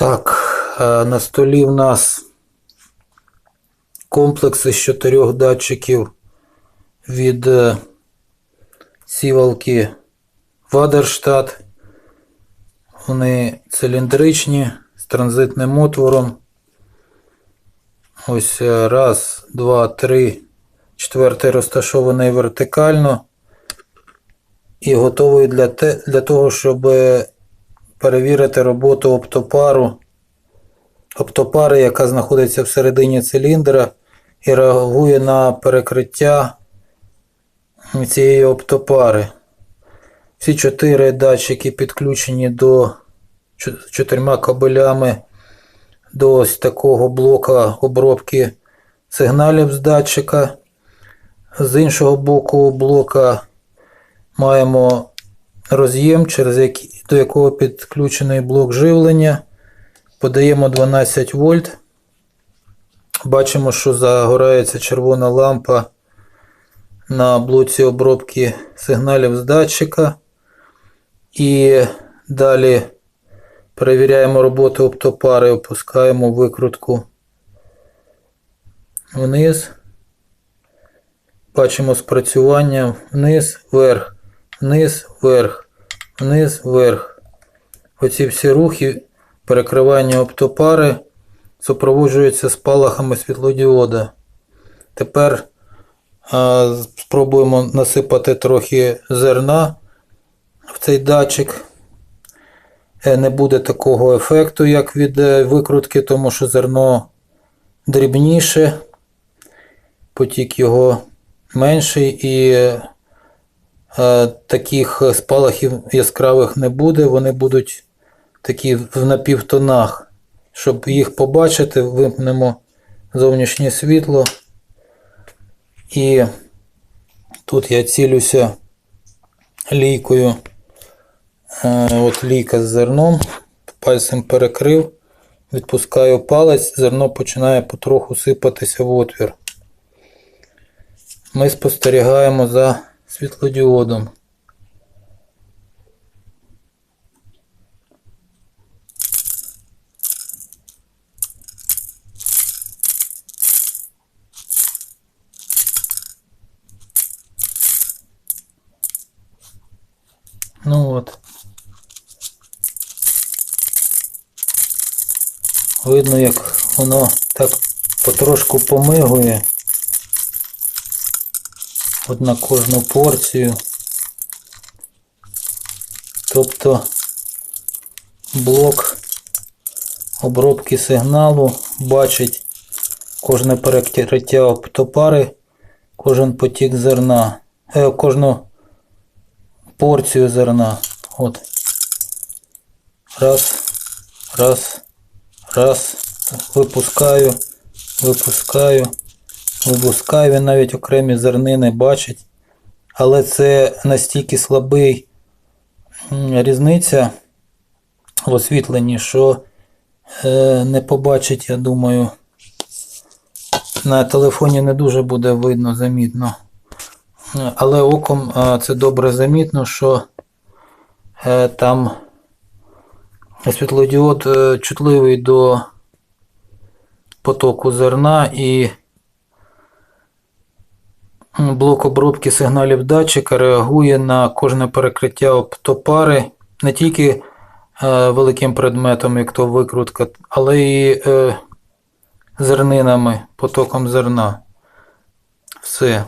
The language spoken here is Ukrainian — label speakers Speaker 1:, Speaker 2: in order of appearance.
Speaker 1: Так, е, на столі в нас комплекс із чотирьох датчиків від е, сівалки Вадерштат. Вони циліндричні з транзитним отвором. Ось е, раз, два, три. Четвертий розташований вертикально. І готовий для, те, для того, щоб перевірити роботу оптопару. Оптопари, яка знаходиться всередині циліндра і реагує на перекриття цієї оптопари. Всі чотири датчики підключені до чо- чотирма кабелями до ось такого блока обробки сигналів з датчика. З іншого боку блока маємо роз'єм, через до якого підключений блок живлення. Подаємо 12 вольт. Бачимо, що загорається червона лампа на блоці обробки сигналів з датчика. І далі перевіряємо роботу оптопари, опускаємо викрутку вниз. Бачимо спрацювання вниз, вверх, вниз, вверх, вниз, вверх. Оці всі рухи перекривання оптопари супроводжуються спалахами світлодіода. Тепер а, спробуємо насипати трохи зерна в цей датчик. Е, Не буде такого ефекту, як від е, викрутки, тому що зерно дрібніше, потік його менший і таких спалахів яскравих не буде. Вони будуть такі в напівтонах. Щоб їх побачити, вимкнемо зовнішнє світло. І тут я цілюся лійкою. Е, От лійка з зерном. Пальцем перекрив, відпускаю палець, зерно починає потроху сипатися в отвір. Ми спостерігаємо за світлодіодом. Ну от. Видно, як воно так потрошку помигує. От на кожну порцію. Тобто блок обробки сигналу бачить кожне перекриття оптопари, кожен потік зерна, е, кожну порцію зерна. От. Раз, раз, раз. Випускаю, випускаю, випускаю. Він навіть окремі зернини бачить. Але це настільки слабий різниця в освітленні, що е, не побачить, я думаю. На телефоні не дуже буде видно, замітно. Але оком е, це добре замітно, що е, там світлодіод чутливий до потоку зерна і блок обробки сигналів датчика реагує на кожне перекриття оптопари не тільки е, великим предметом, як то викрутка, але і е, зернинами, потоком зерна. Все.